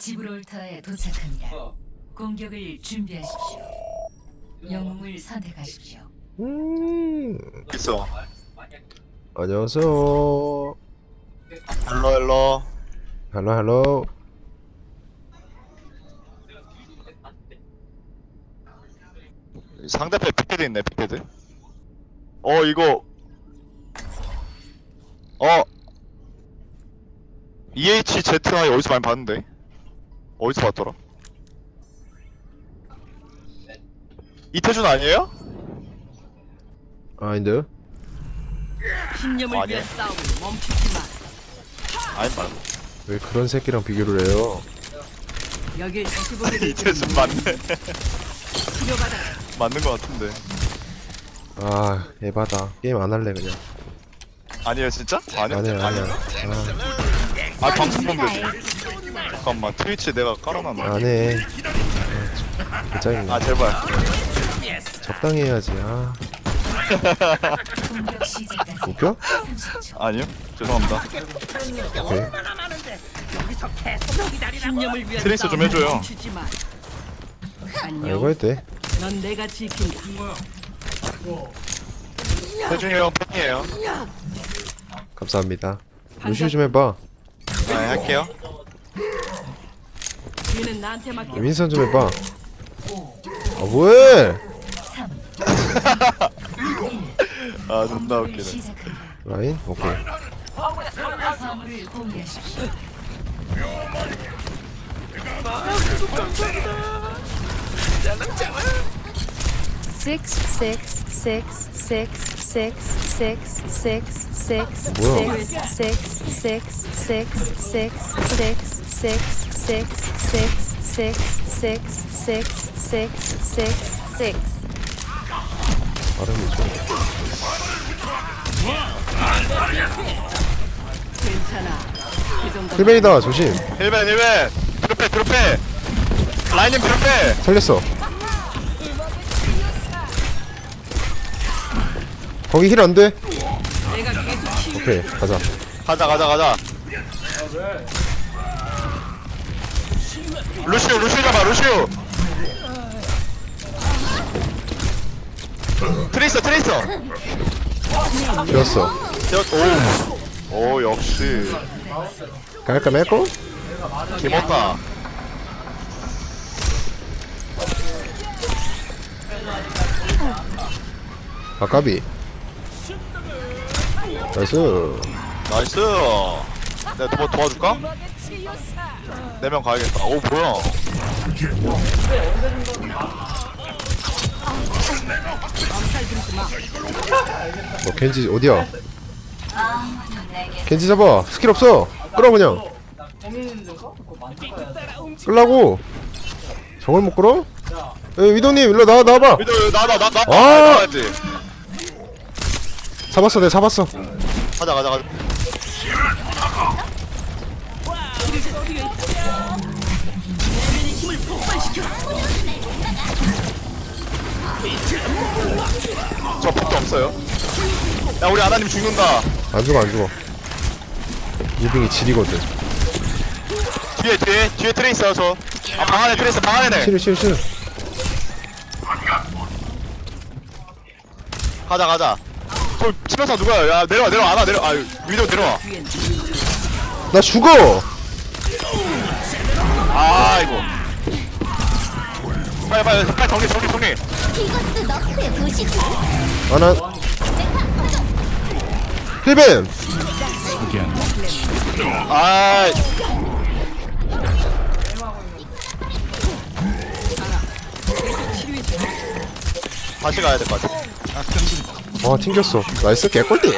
지브롤터에 도착합니다. 공격을 준비하십시오. 영웅을 선택하십시오. 음, 있어. 안녕하세요. 헬로 헬로. 헬로 헬로. 상대편 픽패드 있네 픽패드. 어 이거. 어. EHZI 어디서 많이 봤는데? 어디서 봤더라? 이태준 아니에요? 아닌데? 신념을 아니야. 위한 싸움을 멈추지 마. 아니 말고. 왜 그런 새끼랑 비교를 해요? 여길 다시 보게 될 이태준 맞네. 치료받아. 맞는 것 같은데. 아, 에바다. 게임 안 할래 그냥. 아니에요 진짜? 아니요. 아니야, 아니야. 아 방송 되지. 잠깐만 트위치 내가 깔아놨나? 아, 안 해. 아, 저- 짜증나. 아 제발. 적당히 해야지. 아, 공격 시작까지 웃겨? 30초. 아니요. 죄송합니다. 오케이. 신념을 위한 트레이서 좀 싸움을 해줘요. 멈추지 마. 아, 안녕. 이거 해도 돼. 넌 내가 지킨다. 태준이 형 팬이에요. 감사합니다. 루시오 좀 해봐. 네 할게요. 얘는 나한테 맡겨. 윈선 좀 해봐. 아, 뭐해? 3, 아 존나 웃기네. 시작합니다. 라인? 오케이. 화물을 공개하십시오. six six six six six six six six 뭐야? six six six six six 아, six, six, six, six, six, six, six, six. 발음이 좀. 힐베이다 조심. 힐벤 힐벤 드롭해 드롭해 라인님 드롭해 살렸어. 거기 힐 안 돼. 오케이 가자. 가자 가자 가자 루시오 루시오 잡아 루시오. 트레이서 트레이서. 되었어. 오. 오 역시 깔끔했고? 김었다. 아까비. 나이스. 나이스. 내가 뭐 도와줄까? 네 명 가야겠다. 오 뭐야? 뭐 겐지 어디야? 겐지 잡아. 스킬 없어. 끌어 그냥. 끌라고. 저걸 못 끌어? 에 위도님 일로 나와 나와봐. 위도 나나 나나 아! 나야지. 잡았어, 내가 잡았어. 가자 가자 가자. 저 폭도 없어요. 야 우리 아나님 죽는다. 안 죽어, 안 죽어. 무빙이 질이거든. 뒤에 뒤에 뒤에 트레 있어요 저. 아방 안에 트레 있어 방 안에네. 싫어, 싫어, 싫어. 가자 가자. 저 치명사 누구야? 야 내려와 내려와 아나 내려. 아 위도 내려와. 나 죽어. 아 이거. 빨리 빨리 빨리 정리 정리 정리. 아나. 힐벤. 아. 다시 가야 될 것 같아. 와 튕겼어. 나이스 개꿀띠.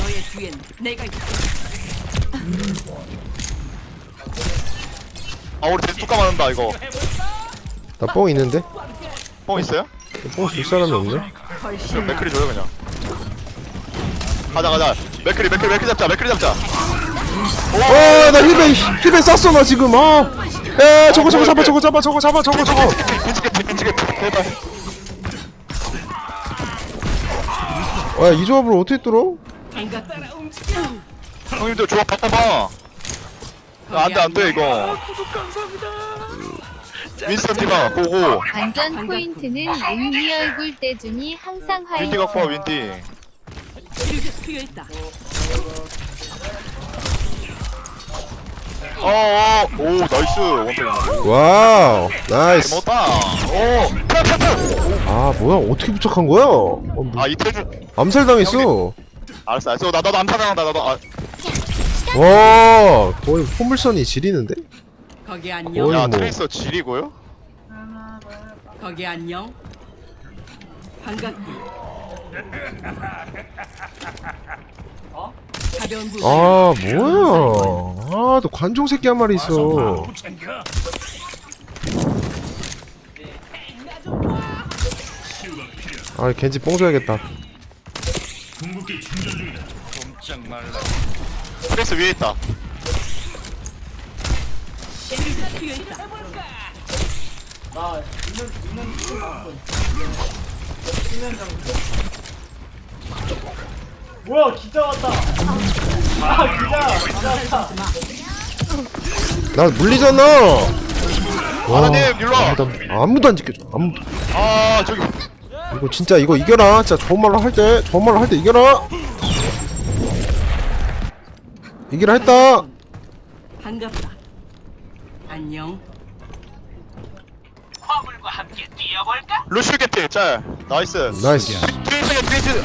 너의 뒤엔 내가 있다. 아 우리 대뚜까 맞는다 이거. 나 뽕 있는데? 뽕 있어요? 뽕 줄 사람이 없네. 맥크리 줘요 그냥. 가자 가자. 맥크리 맥크리 맥크리 잡자 맥크리 잡자. 어, 나 힐벤 힐벤 쐈어 나 지금. 아. 에 저거 저거 잡아 저거 잡아 저거 잡아 저거 저거. 빈치게 빈치게 제발. 와이 조합을 어떻게 뚫어? 형님들 조합 바꿔봐. 안돼 안돼 이거. 윈스턴 디바 고고. 안전 포인트는 윈니 얼굴 떼주니 항상 화이팅. 윈디 갖고 와 윈디. 어어 오 나이스. 와우 나이스. 먹었다. 오 펴펴펴. 아 뭐야? 어떻게 부착한 거야? 어, 뭐, 아 이태준. 암살당했어 알았어 알았어 나 나도 안 타당한다 나도 아, 와 거의 포물선이 지리는데? 거기 안녕. 어이. 야 뭐. 트레이서 지리고요 거기 안녕. 반갑다. 가벼운 부상. 아 뭐야 아또 관종 새끼 한 마리 있어 아 겐지 뽕 줘야겠다 트레이서 위에 있다 치료제 투여했다. 뭐야 기자 왔다. 아 기자 나 물리잖아. 와, 하나님, 일로 와. 아무도, 안- 아무도 안 지켜줘. 아무 아 저기 이거 진짜 이거 이겨라. 진짜 좋은 말로 할때 좋은 말로 할 때 이겨라. 이기라 했다. 반갑다. 안녕. 루슈 개피 짤. 나이스. 나이스. 트레이스 트레이스.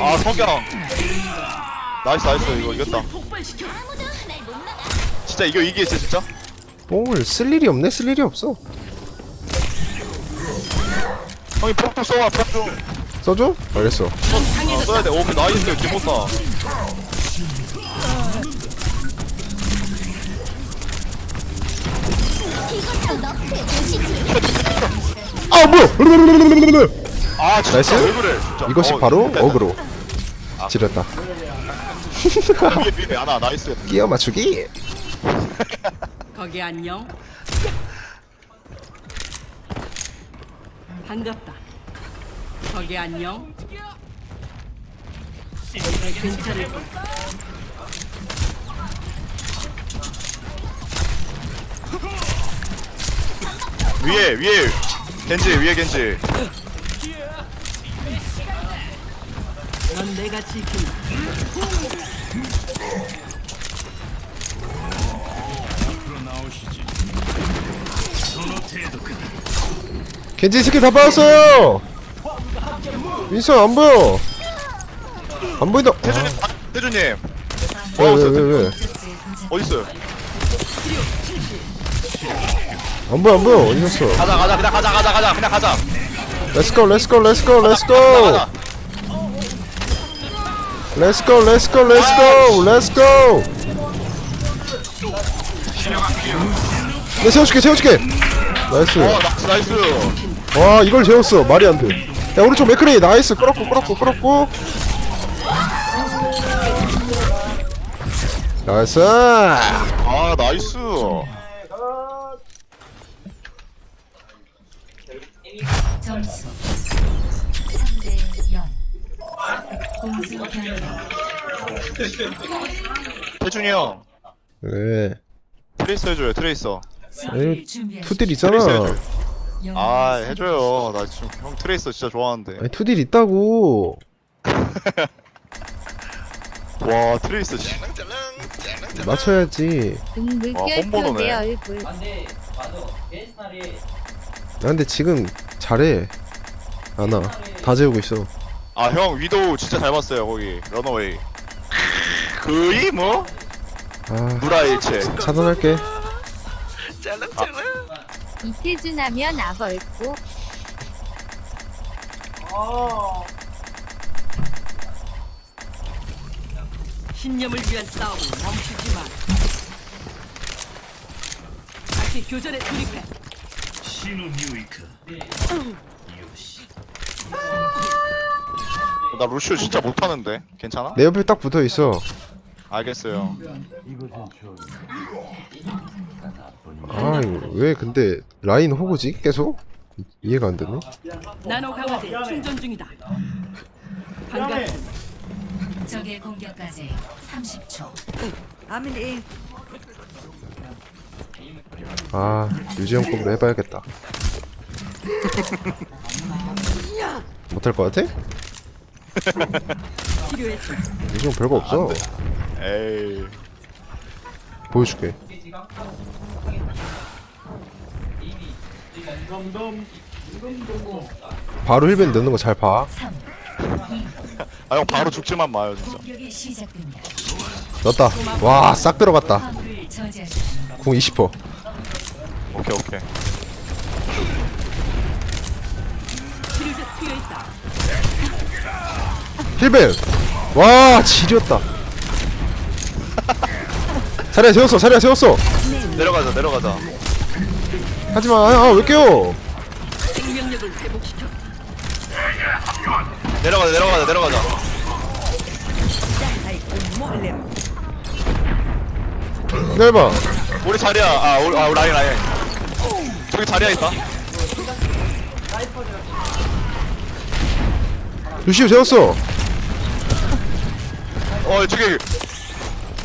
아 성경. 나이스 나이스. 이거 이겼다. 진짜 이거 이기겠지 진짜? 뽕을 쓸 일이 없네 쓸 일이 없어 형이 폭도 써와 폭좀 써줘? 알겠어. 아, 써야 돼오 나이스 기본다 아 뭐야? 아 진짜. 나이스? 왜 그래 진짜. 이것이 어, 바로 됐다. 어그로. 지렸다. 위에 위에 하나 나이스. 끼어 맞추기? 거기 안녕. 반갑다. 거기 안녕. 괜찮을 거야. 위에 위에 겐지 위에 겐지 넌 내가 지킨다. 겐지 스킬 다 빠졌어요. 민서 안 보여. 안 보인다. 태준님 아, 태준님. 왜왜 왜왜? 어딨어요? 안 보여 안 보여. 어디 갔어? 가자 가자 그냥 가자 가자 가자 그냥 가자. 렛츠고 렛츠고 렛츠고 렛츠고 가자. 렛츠고 렛츠고 렛츠고 렛츠고 내 세워줄게 세워줄게. 나이스. 어 나이스 나이스 와 이걸 재웠어. 말이 안돼. 야 오른쪽 맥크레이 나이스. 끌었고 끌었고 끌었고. 나이스. 아 나이스. 점수 3대 0 공수 변경 태준이 형. 네. 트레이서 해줘요 트레이서. 준비하십시오. 투딜 있잖아. 트레이서 해줘요 아. 해줘요. 나 지금 형 트레이서 진짜 좋아하는데. 아니 투딜 있다고. 와 트레이서 씨 맞춰야지. 응 와, 물결표. 내 얼굴. 야, 근데 지금 잘해. 안아 다 재우고 있어. 아 형 위도우 진짜 잘 봤어요 거기. 런어웨이. 거의 뭐? 아. 무라일체. 차단할게 이태준 하면 아벌고. 신념을 위한 싸움을 멈추지 마. 다시 교전에 돌입해. 나 루시오 진짜 못하는데. 괜찮아? 내 옆에 딱 붙어 있어. 알겠어요 아 왜 근데 라인 호구지 계속 이해가 안 되네 나노 강화제 충전 중이다. 반갑다. 적의 공격까지 30초. 아밀리 아 유지형급으로 해봐야겠다 못할 것 같아? 유지형 별거 없어 에이. 보여줄게 바로 힐벤 넣는 거 잘 봐. 3. 아형 바로 죽지만 마요 진짜. 공격이 시작됩니다. 넣었다. 와, 싹 들어갔다. 화물을 저지하십시오. 궁 20%. 오케이 오케이. 힐벤. 와, 지렸다. 자리야 세웠어, 자리야 세웠어. 내려가자 내려가자. 하지마, 아, 왜 깨워? 내려가자 내려가자 내려가자. 기다려봐. 우리 자리야. 아 우리 아 우리 라인 라인. 저기 자리야 있다. 루시오 세웠어. 어 저기.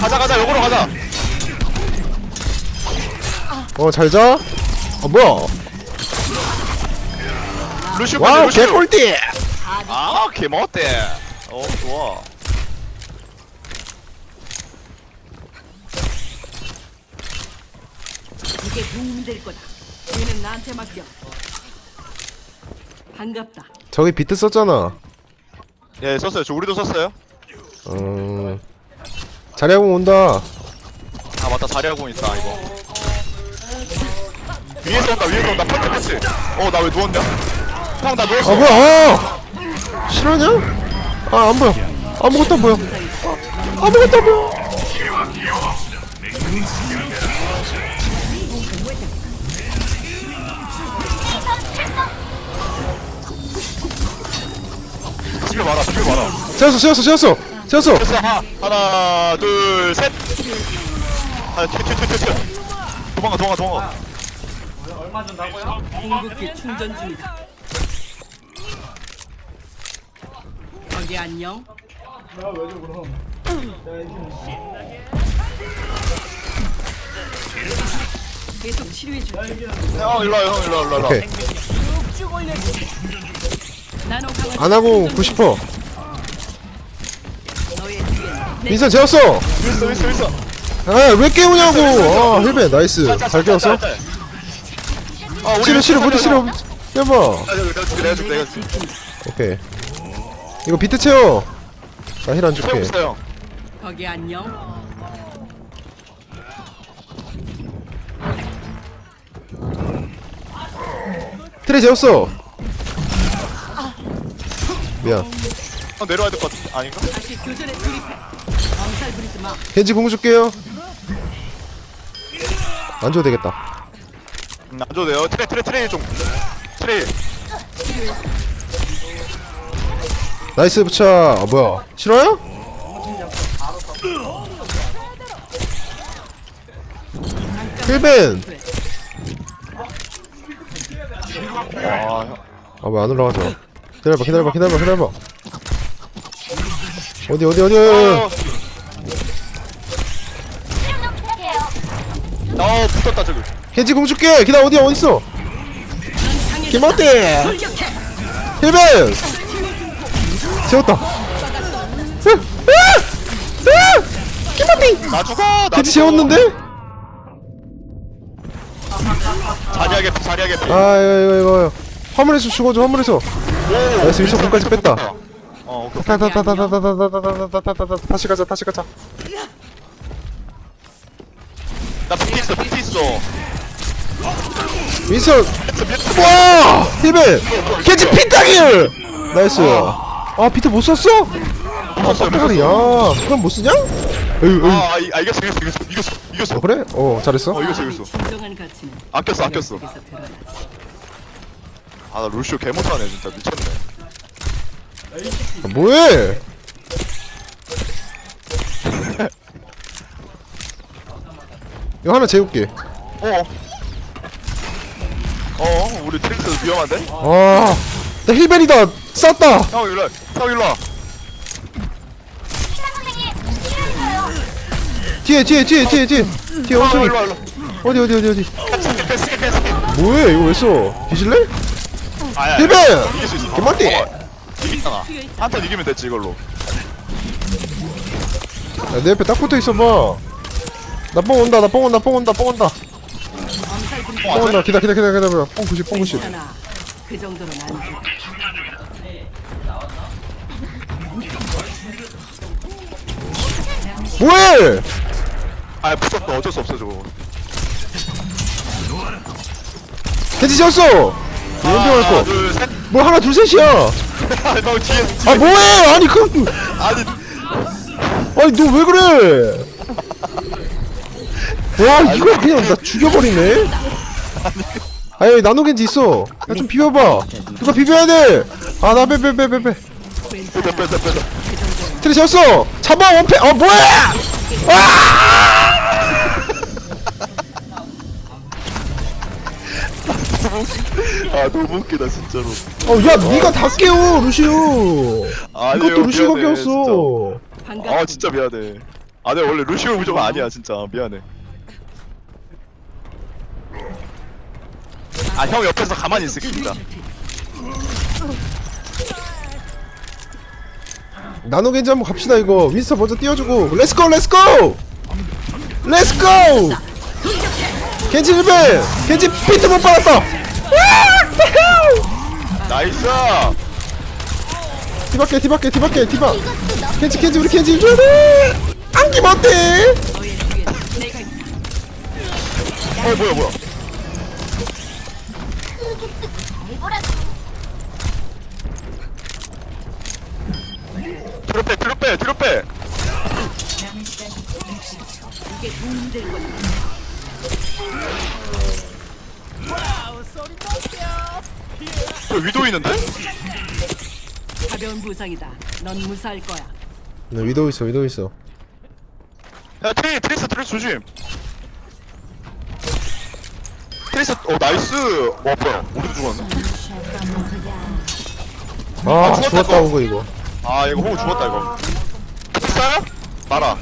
가자 가자 요거로 가자. 어, 잘 자. 어, 뭐야. 루시오 와우. 개꿀띠! 아 개멋대. 어 좋아. 이게 도움이 될 거다. 얘는 나한테 맡겨. 반갑다. 저기 비트 썼잖아. 예 썼어요. 저 우리도 썼어요. 음. 자리하고 온다. 아 맞다 자리하고 있다 이거. 위에서 온다 위에서 온다 펀치 펀치. 어나 왜 누웠냐? 형 나 누웠어. 아, 뭐야, 아! 실화냐? 아, 안 보여. 아무것도 안 보여. 아무것도 안 보여. 집에 말아 집에 말아. 세웠어, 세웠어, 세웠어. 세웠어. 됐어 하나 하나 둘 셋. 하나 튀튀튀튀. 도망가 도망가 도망가. 얼마 준다고요? 궁극기 충전 중이다. 거기 안녕. 내가 왜줘 그럼 계속 치료해 줄. 형 일로 와요 형 일로 와 일로 와, 일로. 와. 오케이. 나노 강화. 안 하고 90%. 내 민선 재웠어. 있어 있어 있어. 아, 왜 깨우냐고. 아, 힐벤, 나이스. 잘 깨웠어? 아 우리 싫어, 싫어, 무리 싫어. 해봐. 내가 줄게 내가 줄게 내가 줄게. 오케이. 이거 비트 채워. 나 힐 안 줄게. 거기 안녕. 트레 재웠어. 미안. 형 내려와야 될 것 같은데 아닌가? 다시 교전에 돌입해. 겐지 공 줄게요. 안 줘도 되겠다. 음, 안 줘도 돼요. 트레 트레 트레 좀. 트레. 나이스 부차. 아, 뭐야. 싫어요? 힐벤. 아 형. 아, 왜 안 올라가죠? 기다려봐, 기다려봐, 기다려봐, 기다려봐. 어디, 어디, 어디, 어디. 어. 어 겐지 공 줄게. 기다 어디야, 어딨어? 김어띠. 힐벤. 세웠다. 나 죽어. 나 겐지 죽어. 재웠는데? 자리하게 자리하게. 아, 이거, 이거, 이거. 화물에서 죽어줘, 화물에서. 나이스, 위쪽 공까지 뺐다. 어 오케이. 다다다다다다다다다다다다다 다시 가자, 다시 가자. 나 비트 있어 비트 있어. 윈선. 와! 힐벤! 겐지 피타길! 나이스. 아, 비트 못 썼어? 아 빡빡이 야 그럼 못 쓰냐? 에휴 에휴 아, 이- 아 이겼어 이겼어 이겼어 이겼어 이겼어 어, 그래? 어 잘했어 어 이겼어 이겼어 진정한 가치는 아꼈어 아꼈어 속에서 드러나. 아 나 루시오 개 못하네 진짜 미쳤네 아, 뭐해 이거 하나 재울게 어 어, 우리 트릭스 위험한데? 아 나 힐벤이다 쌌다 형 일로 와. 형 일로 와. 뒤에 뒤에 뒤에 뒤에 뒤에 뒤에 형 원숭이 일로 와 일로 어디 어디 어디 어디 뭐해 이거 왜 써? 뒤질래? 아야 힐벤! 이길 수 있어 개맛띠! 이기잖아 한턴 이기면 됐지 이걸로 야, 내 옆에 딱 붙어 있어봐 나 뽕 온다 나 뽕 온다 뽕 온다 뽕 온다 뽕 온다 기다 기다 기다 기다 기다 뽕 90, 뽕 90 괜찮아. 그안 돼. 뭐해! 아 붙었어 어쩔 수 없어 저거 겐지 지었어! 연병할 하나 거. 둘셋 뭐 하나 둘 셋이야! 형 뒤에 아 뭐해! 아니 그 아니 아니 너 왜 그래! 와 이걸 그냥 나 죽여버리네? 아니 나노 겐지 있어 야 좀 비벼봐 누가 비벼야 돼! 아나 빼빼빼 빼빼 빼다 빼다 빼다 트레 지었어! 잡아 원패! 아 뭐야! 아 너무 웃기다 진짜로 어야 니가 다 깨워 루시오 아니에요, 이것도 루시오가 미안해, 깨웠어. 아 진짜 미안해 아 내가 원래 루시오 부조가 아니야 진짜 미안해 아 형 옆에서 가만히 있을게 진짜 나노 겐지 한번 갑시다 이거. 윈스터 먼저 띄워주고. 렛츠고 렛츠고 렛츠고 겐지 1배 겐지 피트 못 받았어! 나이스! 디바게 디바게 디바게 디바. 겐지 겐지 우리 겐지 일줘야 돼! 내가 있다. 어 뭐야 뭐야 뒤로 빼 뒤로 빼 뒤로 빼 남은 시간 60초. 이게 도움이 될 거야. 저 위도 있는데? 가벼운 부상이다. 넌 무사할 거야. 네 위도우 있어 위도우 있어 야 트리 트리스 트리스 조심 트리스 어 나이스 와 뭐야 우리도 죽었네 아 죽었다, 죽었다 이거. 오고 이거 아 이거 호구 죽었다 이거 싸요? 말아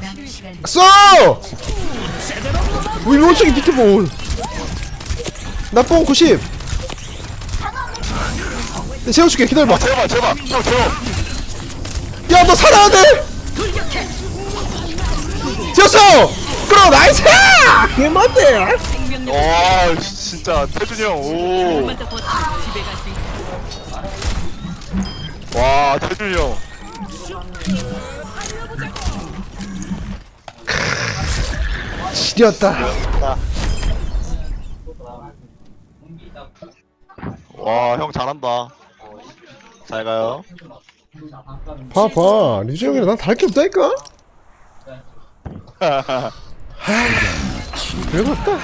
써! 우리 로쪽이 비켜볼 나뽕 90 네, 세워줄게 기다려봐 아 제발 제발 형 제발 야 너 살아야 돼! 지었어! 끌어 나이스! 개맞대! 와 씨, 진짜 태준이 형오와 좀만 더 버티면 집에 갈 수 있다. 태준이 형. 지렸다. 와 형 잘한다. 잘 가요. 봐봐 류지 형이랑 난 다를 게 없다니까? 별거 없다